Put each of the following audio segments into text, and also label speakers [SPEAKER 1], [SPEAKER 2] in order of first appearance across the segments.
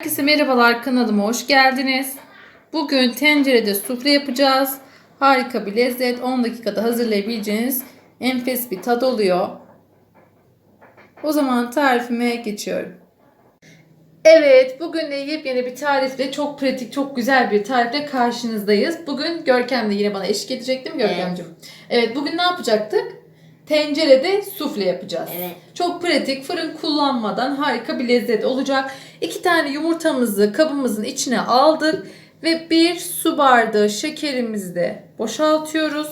[SPEAKER 1] Herkese merhabalar kanalıma hoş geldiniz. Bugün tencerede sufle yapacağız. Harika bir lezzet. 10 dakikada hazırlayabileceğiniz enfes bir tat oluyor. O zaman tarifime geçiyorum. Evet, bugün de yepyeni bir tarifle, çok pratik, çok güzel bir tarifle karşınızdayız. Bugün Görkem de yine bana eşlik edecek değil mi Görkemciğim? Evet, bugün ne yapacaktık? Tencerede sufle yapacağız.
[SPEAKER 2] Evet.
[SPEAKER 1] Çok pratik, fırın kullanmadan harika bir lezzet olacak. İki tane yumurtamızı kabımızın içine aldık ve bir su bardağı şekerimizi de boşaltıyoruz.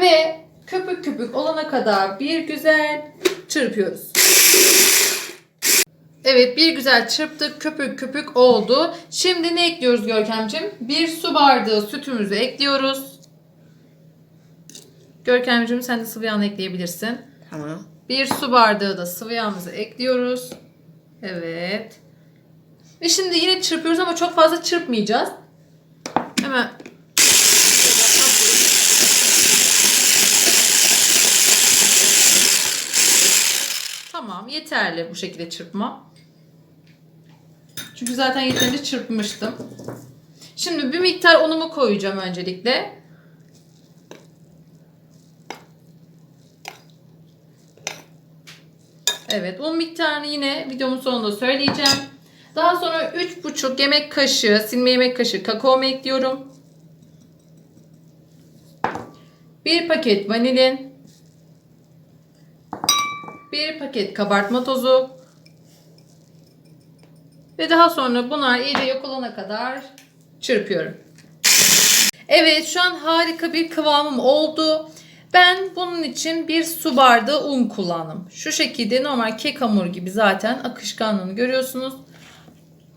[SPEAKER 1] Ve köpük köpük olana kadar bir güzel çırpıyoruz. Evet bir güzel çırptık köpük köpük oldu. Şimdi ne ekliyoruz Görkemciğim? Bir su bardağı sütümüzü ekliyoruz. Görkemciğim sen de sıvı yağını ekleyebilirsin.
[SPEAKER 2] Tamam.
[SPEAKER 1] Bir su bardağı da sıvı yağımızı ekliyoruz. Evet. Ve şimdi yine çırpıyoruz ama çok fazla çırpmayacağız. Hemen Tamam yeterli bu şekilde çırpma. Çünkü zaten yeterince çırpmıştım. Şimdi bir miktar unumu koyacağım öncelikle. Evet, un miktarını yine videomun sonunda söyleyeceğim. Daha sonra 3,5 yemek kaşığı, silme yemek kaşığı kakao ekliyorum. 1 paket vanilin. 1 paket kabartma tozu. Ve daha sonra bunlar iyice yok olana kadar çırpıyorum. Evet şu an harika bir kıvamım oldu. Ben bunun için bir su bardağı un kullandım. Şu şekilde normal kek hamuru gibi zaten akışkanlığını görüyorsunuz.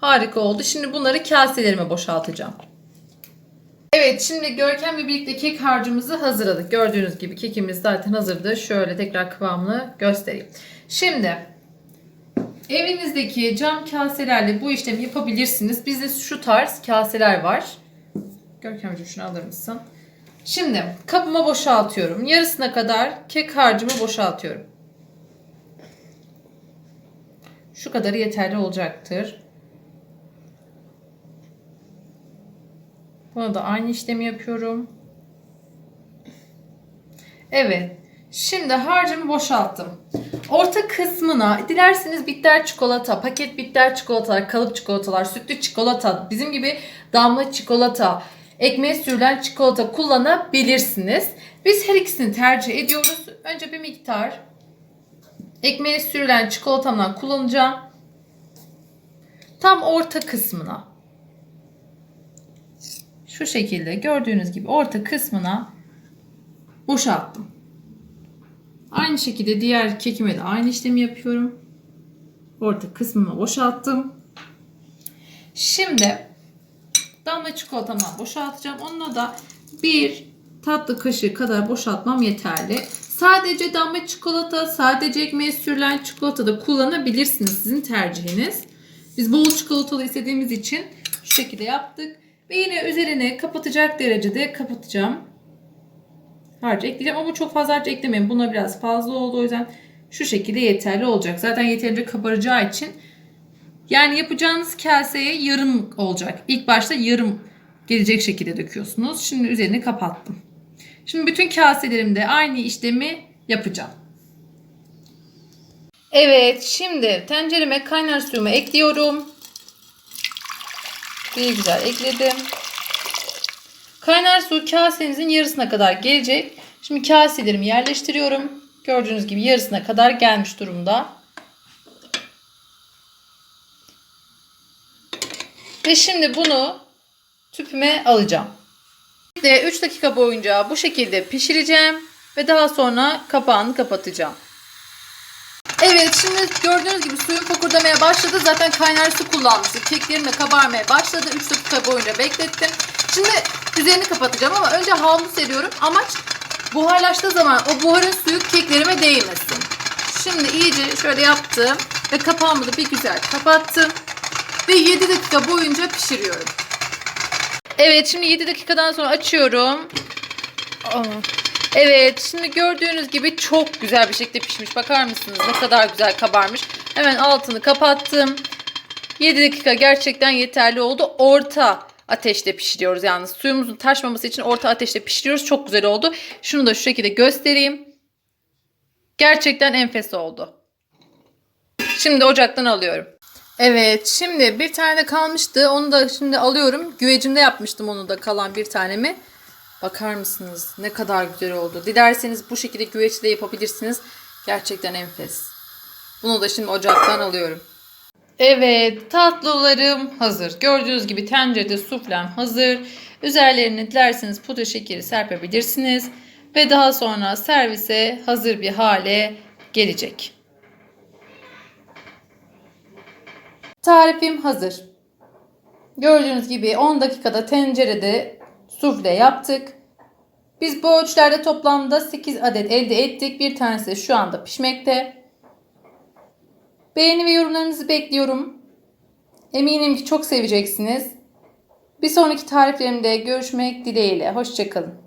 [SPEAKER 1] Harika oldu. Şimdi bunları kaselerime boşaltacağım. Evet şimdi Görkem'le birlikte kek harcımızı hazırladık. Gördüğünüz gibi kekimiz zaten hazırdı. Şöyle tekrar kıvamını göstereyim. Şimdi evinizdeki cam kaselerle bu işlemi yapabilirsiniz. Bizde şu tarz kaseler var. Görkemciğim şunu alır mısın? Şimdi kabıma boşaltıyorum. Yarısına kadar kek harcımı boşaltıyorum. Şu kadarı yeterli olacaktır. Buna da aynı işlemi yapıyorum. Evet. Şimdi harcımı boşalttım. Orta kısmına dilerseniz bitter çikolata, paket bitter çikolatalar, kalıp çikolatalar, sütlü çikolata, bizim gibi damla çikolata, ekmeğe sürülen çikolata kullanabilirsiniz. Biz her ikisini tercih ediyoruz. Önce bir miktar ekmeğe sürülen çikolatamdan kullanacağım. Tam orta kısmına. Şu şekilde gördüğünüz gibi orta kısmına boşalttım. Aynı şekilde diğer kekime de aynı işlemi yapıyorum. Orta kısmıma boşalttım. Şimdi damla çikolatamdan boşaltacağım. Onunla da bir tatlı kaşığı kadar boşaltmam yeterli. Sadece damla çikolata, sadece ekmeğe sürülen çikolata da kullanabilirsiniz. Sizin tercihiniz. Biz bol çikolatalı istediğimiz için şu şekilde yaptık. Ve yine üzerine kapatacak derecede kapatacağım. Harcı ekleyeceğim ama çok fazla harcı eklemeyin. Buna biraz fazla oldu. O yüzden şu şekilde yeterli olacak. Zaten yeterince kabaracağı için yani yapacağınız kaseye yarım olacak. İlk başta yarım gelecek şekilde döküyorsunuz. Şimdi üzerini kapattım. Şimdi bütün kaselerimde aynı işlemi yapacağım. Evet şimdi tencereme kaynar suyumu ekliyorum. Bir güzel ekledim. Kaynar su kasenizin yarısına kadar gelecek. Şimdi kaselerimi yerleştiriyorum. Gördüğünüz gibi yarısına kadar gelmiş durumda. Ve şimdi bunu tüpüme alacağım. Ve 3 dakika boyunca bu şekilde pişireceğim ve daha sonra kapağını kapatacağım. Evet şimdi gördüğünüz gibi suyun fokurdamaya başladı. Zaten kaynar su kullanmıştık. Keklerim de kabarmaya başladı. 3 dakika boyunca beklettim. Şimdi üzerini kapatacağım ama önce havlu seriyorum. Amaç buharlaştığı zaman o buharın suyu keklerime değmesin. Şimdi iyice şöyle yaptım ve kapağımı da bir güzel kapattım. Ve 7 dakika boyunca pişiriyorum. Evet şimdi 7 dakikadan sonra açıyorum. Evet şimdi gördüğünüz gibi çok güzel bir şekilde pişmiş. Bakar mısınız ne kadar güzel kabarmış. Hemen altını kapattım. 7 dakika gerçekten yeterli oldu. Orta ateşte pişiriyoruz yalnız. Suyumuzun taşmaması için orta ateşte pişiriyoruz. Çok güzel oldu. Şunu da şu şekilde göstereyim. Gerçekten enfes oldu. Şimdi ocaktan alıyorum. Evet şimdi bir tane de kalmıştı. Onu da şimdi alıyorum. Güvecimde yapmıştım onu da kalan bir tanemi. Bakar mısınız ne kadar güzel oldu. Dilerseniz bu şekilde güveçte yapabilirsiniz. Gerçekten enfes. Bunu da şimdi ocaktan alıyorum. Evet tatlılarım hazır. Gördüğünüz gibi tencerede suflem hazır. Üzerlerine dilerseniz pudra şekeri serpebilirsiniz. Ve daha sonra servise hazır bir hale gelecek. Tarifim hazır. Gördüğünüz gibi 10 dakikada tencerede sufle yaptık. Biz bu ölçülerde toplamda 8 adet elde ettik. Bir tanesi şu anda pişmekte. Beğeni ve yorumlarınızı bekliyorum. Eminim ki çok seveceksiniz. Bir sonraki tariflerimde görüşmek dileğiyle. Hoşçakalın.